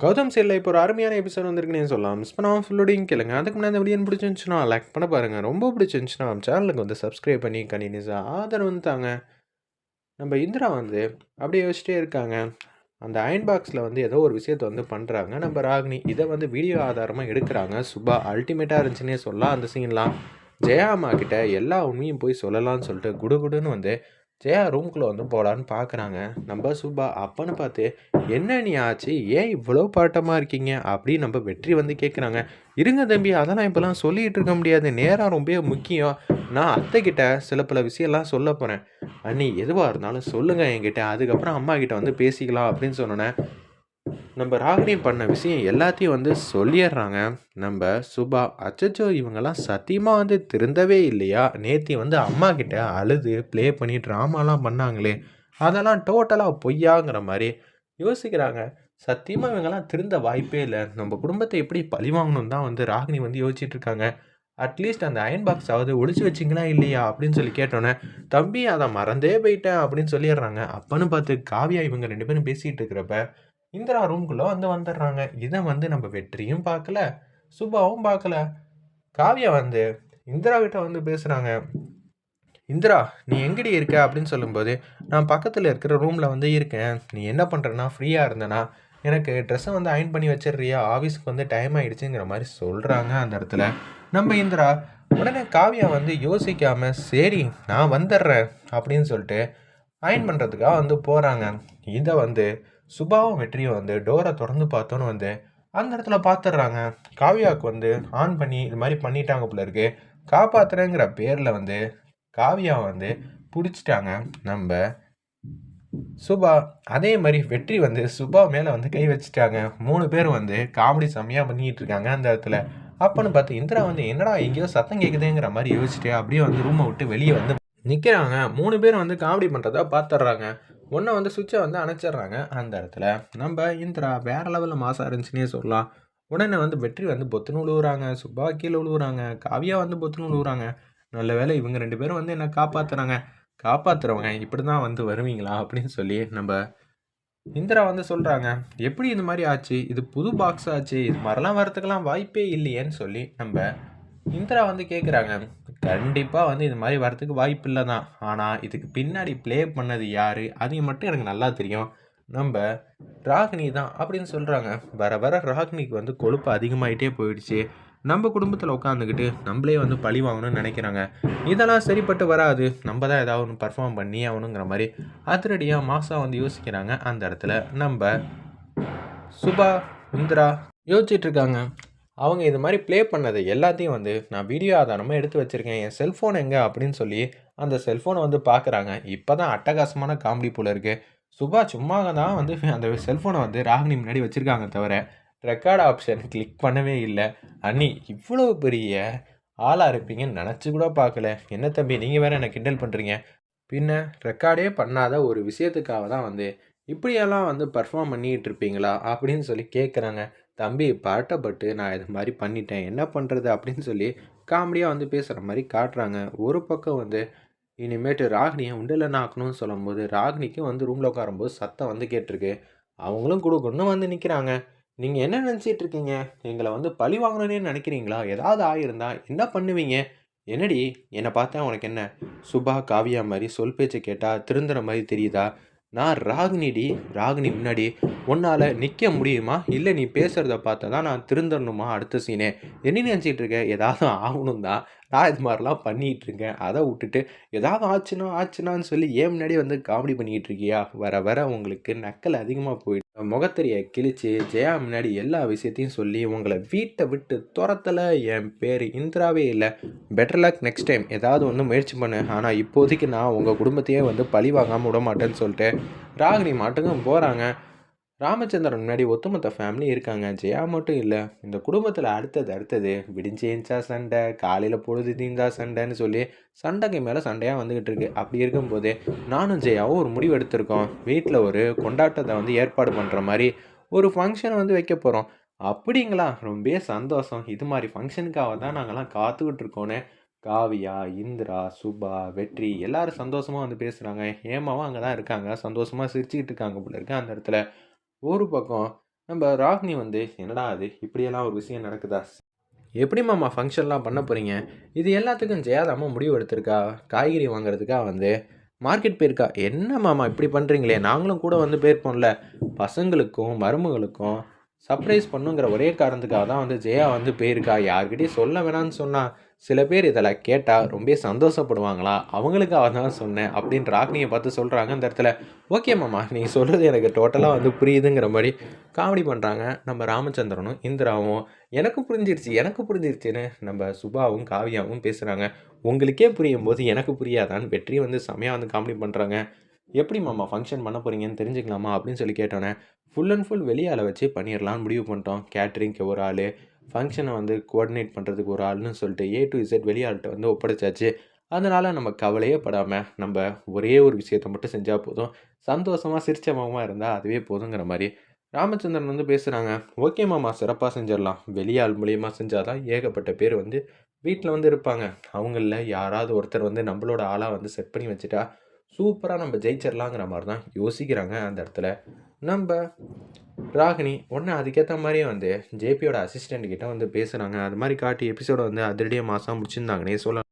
கௌதம் சீரியலில் இப்போ ஒரு அருமையான எபிசோட் வந்திருக்குன்னு சொல்லலாம்? மிஸ் பண்ணாமல் ஃபுல்லோடையும் கேளுங்க. அதுக்கு முன்னாடி அந்த வீடியோ பிடிச்சிருந்துச்சுன்னா லைக் பண்ண பாருங்கள் ரொம்ப பிடிச்சிருந்துச்சுன்னா நம்ம சேனலுக்கு வந்து சப்ஸ்கிரைப் பண்ணி கண்டினியூஸாக ஆதரவு வந்து தாங்க. நம்ம இந்திரா வந்து அப்படியே யோசிச்சிட்டே இருக்காங்க. அந்த அயன் பாக்ஸில் வந்து ஏதோ ஒரு விஷயத்தை வந்து பண்ணுறாங்க நம்ம ராகினி இதை வந்து வீடியோ ஆதாரமாக எடுக்கிறாங்க. சுபா அல்டிமேட்டாக இருந்துச்சுன்னே சொல்லலாம். அந்த சீன்லாம் ஜெயா அம்மா கிட்ட எல்லா உண்மையும் போய் சொல்லலாம்னு சொல்லிட்டு குடுகுடுன்னு வந்து ஜெயா ரூம்குள்ளே வந்து போகலான்னு பார்க்குறாங்க நம்ம சுபா அப்பன்னு பார்த்து என்ன நீ ஆச்சு? ஏன் இவ்வளோ பாட்டமாக இருக்கீங்க? அப்படின்னு நம்ம வெற்றி வந்து கேட்குறாங்க இருங்க தம்பி அதெல்லாம் இப்போலாம் சொல்லிகிட்டு இருக்க முடியாது. நேரம் ரொம்ப முக்கியம். நான் அத்தைக்கிட்ட சில பல விஷயம்லாம் சொல்ல போகிறேன் அண்ணி எதுவாக இருந்தாலும் சொல்லுங்கள் என்கிட்ட. அதுக்கப்புறம் அம்மா கிட்ட வந்து பேசிக்கலாம் அப்படின்னு சொன்னோன்னே நம்ம ராகினி பண்ண விஷயம் எல்லாத்தையும் வந்து சொல்லிடுறாங்க. நம்ம சுபா அச்சச்சோ இவங்கெல்லாம் சத்தியமாக வந்து திருந்தவே இல்லையா? நேத்தி வந்து அம்மா கிட்ட அழுது ப்ளே பண்ணி ட்ராமாலாம் பண்ணாங்களே. அதெல்லாம் டோட்டலாக பொய்யாங்கிற மாதிரி யோசிக்கிறாங்க. சத்தியமாக இவங்கெல்லாம் திருந்த வாய்ப்பே இல்லை. நம்ம குடும்பத்தை எப்படி பழி வாங்கணும் தான் வந்து ராகினி வந்து யோசிச்சுட்டு இருக்காங்க. அட்லீஸ்ட் அந்த அயன் பாக்ஸ் ஆகுது ஒழிச்சு வச்சிங்களா இல்லையா? அப்படின்னு சொல்லி கேட்டோன்னே தம்பி அதை மறந்தே போயிட்டேன் அப்படின்னு சொல்லிடுறாங்க. அப்பன்னு பார்த்து காவியா இவங்க ரெண்டு பேரும் பேசிகிட்டு இருக்கிறப்ப இந்திரா ரூம்குள்ளே வந்து வந்துடுறாங்க. இதை வந்து நம்ம வெற்றியும் பார்க்கல சுபாவும் பார்க்கல. காவியா வந்து இந்திரா கிட்ட வந்து பேசுகிறாங்க இந்திரா நீ எங்கடி இருக்க? அப்படின்னு சொல்லும்போது நான் பக்கத்தில் இருக்கிற ரூமில் வந்து இருக்கேன். நீ என்ன பண்ணுறனா ஃப்ரீயாக இருந்தனா எனக்கு ட்ரெஸ்ஸை வந்து அயன் பண்ணி வச்சிடுறியா? ஆஃபீஸுக்கு வந்து டைம் ஆகிடுச்சுங்கிற மாதிரி சொல்கிறாங்க அந்த இடத்துல. நம்ம இந்திரா உடனே காவியா வந்து யோசிக்காமல் சரி நான் வந்துடுறேன் அப்படின்னு சொல்லிட்டு அயன் பண்ணுறதுக்காக வந்து போகிறாங்க இதை வந்து சுபாவும் வெற்றியும் வந்து டோரை திறந்து பார்த்தோன்னு வந்து அந்த இடத்துல பார்த்துடுறாங்க. காவியாவுக்கு வந்து ஆன் பண்ணி இது மாதிரி பண்ணிட்டாங்க போல இருக்கு. காப்பாத்துறேங்கிற பேரில் வந்து காவியா வந்து பிடிச்சிட்டாங்க. நம்ம சுபா அதே மாதிரி வெற்றி வந்து சுபா மேலே வந்து கை வச்சுட்டாங்க. மூணு பேர் வந்து காமெடி செம்மையாக பண்ணிக்கிட்டு இருக்காங்க அந்த இடத்துல. அப்போன்னு பார்த்து இந்திரா வந்து என்னடா எங்கேயோ சத்தம் கேட்குதுங்கிற மாதிரி யோசிச்சுட்டு அப்படியே வந்து ரூமை விட்டு வெளியே வந்து நிற்கிறாங்க மூணு பேர் வந்து காமெடி பண்ணுறதா பார்த்துட்றாங்க. ஒன்றை வந்து சுவிட்சை வந்து அணைச்சிட்றாங்க. அந்த இடத்துல நம்ம இந்திரா வேறு லெவலில் மாசாக இருந்துச்சுன்னே சொல்லலாம். உடனே வந்து வெற்றி வந்து பொத்துன்னு உழுவுறாங்க. சுப்பா கீழே உழுவுறாங்க. காவியா வந்து பொத்துன்னு உழுவுறாங்க. நல்ல வேலை இவங்க ரெண்டு பேரும் வந்து என்ன காப்பாற்றுறாங்க காப்பாற்றுறவங்க இப்படி தான் வந்து வருவீங்களா? அப்படின்னு சொல்லி நம்ம இந்திரா வந்து சொல்கிறாங்க எப்படி இந்த மாதிரி ஆச்சு? இது புது பாக்ஸ் ஆச்சு. இது மாதிரிலாம் வரத்துக்கெல்லாம் வாய்ப்பே இல்லையேன்னு சொல்லி நம்ம இந்திரா வந்து கேட்குறாங்க கண்டிப்பாக வந்து இது மாதிரி வரத்துக்கு வாய்ப்பு இல்லை தான் ஆனால் இதுக்கு பின்னாடி ப்ளே பண்ணது யார்? அதையும் மட்டும் எனக்கு நல்லா தெரியும். நம்ம ராகினி தான் அப்படின்னு சொல்கிறாங்க வர வர ராகினிக்கு வந்து கொழுப்பு அதிகமாகிட்டே போயிடுச்சு. நம்ம குடும்பத்தில் உட்காந்துக்கிட்டு நம்மளே வந்து பழி வாங்கணும்னு நினைக்கிறாங்க. இதெல்லாம் சரிப்பட்டு வராது. நம்ம தான் ஏதாவது ஒன்று பர்ஃபார்ம் பண்ணி ஆகணுங்கிற மாதிரி அதிரடியாக மாதம் வந்து யோசிக்கிறாங்க. அந்த இடத்துல நம்ம சுபா இந்திரா யோசிச்சிட்ருக்காங்க அவங்க இது மாதிரி ப்ளே பண்ணது எல்லாத்தையும் வந்து நான் வீடியோ ஆதாரமாக எடுத்து வச்சுருக்கேன். என் செல்ஃபோன் எங்கே? அப்படின்னு சொல்லி அந்த செல்ஃபோனை வந்து பார்க்குறாங்க இப்போ தான் அட்டகாசமான காமெடி போல் இருக்குது சுபா சும்மா தான் வந்து அந்த செல்ஃபோனை வந்து ராகினி முன்னாடி வச்சுருக்காங்க தவிர ரெக்கார்ட் ஆப்ஷன் கிளிக் பண்ணவே இல்லை. அண்ணி இவ்வளோ பெரிய ஆளாக இருப்பீங்கன்னு நினச்சி கூட பார்க்கல. என்ன தம்பி நீங்கள் வேறு என்னை கிண்டல் பண்ணுறீங்க பின்ன ரெக்கார்டே பண்ணாத ஒரு விஷயத்துக்காக தான் வந்து இப்படியெல்லாம் வந்து பர்ஃபார்ம் பண்ணிகிட்டு இருப்பீங்களா? அப்படின்னு சொல்லி கேட்குறாங்க தம்பி பரட்டப்பட்டு நான் இது மாதிரி பண்ணிட்டேன் என்ன பண்ணுறது அப்படின்னு சொல்லி காமெடியாக வந்து பேசுகிற மாதிரி காட்டுறாங்க. ஒரு பக்கம் வந்து இனிமேட்டு ராகினியை உண்டில் நாக்கணும்னு சொல்லும்போது ராகினிக்கும் வந்து ரூமில் உட்காரும்போது சத்தம் வந்து கேட்டிருக்கு. அவங்களும் கொடுக்கணும்னு வந்து நிற்கிறாங்க நீங்கள் என்ன நினச்சிட்டு இருக்கீங்க? எங்களை வந்து பழி வாங்கணும்னே நினைக்கிறீங்களா? ஏதாவது ஆகிருந்தா என்ன பண்ணுவீங்க? என்னடி என்னை பார்த்தா உனக்கு என்ன? சுபா காவியா மாதிரி சொல் பேச்சு கேட்டால் திருந்துற மாதிரி தெரியுதா? நான் ராகினிடி ராகினி முன்னாடி உன்னால் நிற்க முடியுமா? இல்லை நீ பேசுகிறத பார்த்தா தான் நான் திருந்தரணுமா அடுத்த சீனே என்ன நினச்சிட்டு இருக்கேன் ஏதாவது ஆகணும் தான் நான் இது மாதிரிலாம் பண்ணிகிட்டு இருக்கேன். அதை விட்டுட்டு ஏதாவது ஆச்சுன்னா ஆச்சுனான்னு சொல்லி ஏன் முன்னாடி வந்து காமெடி பண்ணிக்கிட்டு இருக்கியா? வர வர உங்களுக்கு நக்கல் அதிகமாக போயிட்டு முகத்தறியை கிழிச்சு ஜெயா முன்னாடி எல்லா விஷயத்தையும் சொல்லி உங்களை வீட்டை விட்டு துரத்தலை. என் பேர் இந்திராவே இல்லை. பெட்டர் லக் நெக்ஸ்ட் டைம் ஏதாவது ஒன்று முயற்சி பண்ணு. ஆனால் இப்போதைக்கு நான் உங்கள் குடும்பத்தையே வந்து பழி வாங்காமல் விட மாட்டேன்னு சொல்லிட்டு ராகினி மாட்டுக்கும் போகிறாங்க ராமச்சந்திரன் முன்னாடி ஒத்துமொத்த ஃபேமிலி இருக்காங்க. ஜெயா மட்டும் இல்லை. இந்த குடும்பத்தில் அடுத்தது அடுத்தது விடிஞ்சேஞ்சா சண்டை காலையில் பொழுது தீந்தா சண்டைன்னு சொல்லி சண்டைக்கு மேலே சண்டையாக வந்துக்கிட்டு இருக்கு. அப்படி இருக்கும்போது நானும் ஜெயாவும் ஒரு முடிவு எடுத்திருக்கோம். வீட்டில் ஒரு கொண்டாட்டத்தை வந்து ஏற்பாடு பண்ணுற மாதிரி ஒரு ஃபங்க்ஷன் வந்து வைக்க போகிறோம் அப்படிங்களா? ரொம்ப சந்தோஷம். இது மாதிரி ஃபங்க்ஷனுக்காக தான் நாங்கள்லாம் காத்துக்கிட்டு இருக்கோன்னு காவியா இந்திரா சுபா வெற்றி எல்லாரும் சந்தோஷமாக வந்து பேசுகிறாங்க ஏமாவும் அங்கே தான் இருக்காங்க. சந்தோஷமாக சிரிச்சுக்கிட்டு இருக்காங்க போல இருக்கு அந்த இடத்துல. ஒரு பக்கம் நம்ம ராகினி வந்து என்னடா அது இப்படியெல்லாம் ஒரு விஷயம் நடக்குதா? எப்படி மாமா ஃபங்க்ஷன்லாம் பண்ண போகிறீங்க இது எல்லாத்துக்கும் ஜெயாதாம்மா முடிவு எடுத்திருக்கா? காய்கறி வாங்குறதுக்காக வந்து? மார்க்கெட் போயிருக்கா? என்ன மாமா இப்படி பண்ணுறீங்களே நாங்களும் கூட வந்து போயிருப்போம்ல. பசங்களுக்கும் மருமகளுக்கும் சர்ப்ரைஸ் பண்ணுங்கிற ஒரே காரணத்துக்காக தான் வந்து ஜெயா வந்து போயிருக்கா. யார்கிட்டையும் சொல்ல வேணாம்னு சொன்னால் சில பேர் இதில் கேட்டால் ரொம்ப சந்தோஷப்படுவாங்களா? அவங்களுக்காக தான் சொன்னேன் அப்படின்னு ராக்னியை பார்த்து சொல்கிறாங்க அந்த இடத்துல ஓகே மாமா நீ சொல்கிறது எனக்கு டோட்டலாக வந்து புரியுதுங்கிற மாதிரி காமெடி பண்ணுறாங்க நம்ம ராமச்சந்திரனும் இந்திராவும். எனக்கு புரிஞ்சிருச்சு எனக்கு புரிஞ்சிருச்சுன்னு நம்ம சுபாவும் காவியாவும் பேசுகிறாங்க உங்களுக்கே புரியும் போது எனக்கு புரியாதான்னு வெற்றி வந்து செமையாக வந்து காமெடி பண்ணுறாங்க எப்படி மாமா ஃபங்க்ஷன் பண்ண போகிறீங்கன்னு தெரிஞ்சுக்கலாமா? அப்படின்னு சொல்லி கேட்டோன்னே ஃபுல் அண்ட் ஃபுல் வெளியால் வச்சு பண்ணிடலாம்னு முடிவு பண்ணிட்டோம். கேட்ரிங்க்கு ஒரு ஆள் ஃபங்க்ஷனை வந்து கோஆர்டினேட் பண்ணுறதுக்கு ஒரு ஆள்னு சொல்லிட்டு ஏ டு இசட் வெளியாள்கிட்ட வந்து ஒப்படைச்சாச்சு. அதனால் நம்ம கவலையே படாமல் நம்ம ஒரே ஒரு விஷயத்தை மட்டும் செஞ்சால் போதும். சந்தோஷமாக சிரிச்ச இருந்தால் அதுவே போதுங்கிற மாதிரி ராமச்சந்திரன் வந்து பேசுகிறாங்க ஓகே மாமா சிறப்பாக செஞ்சிடலாம். வெளியாள் மூலியமாக செஞ்சால் தான் ஏகப்பட்ட பேர் வந்து வீட்டில் வந்து இருப்பாங்க. அவங்களில் யாராவது ஒருத்தர் வந்து நம்மளோட ஆளாக வந்து செட் பண்ணி வச்சுட்டா சூப்பராக நம்ம ஜெயிச்சிடலாங்கிற மாதிரி தான் யோசிக்கிறாங்க அந்த இடத்துல. நம்ம ராகினி உடனே அதுக்கேற்ற மாதிரியே வந்து ஜேபியோட அசிஸ்டண்ட் கிட்ட வந்து பேசுகிறாங்க அது மாதிரி காட்டி எபிசோட வந்து அதிரடியாக மாதம் முடிச்சிருந்தாங்கன்னே சொல்லலாம்.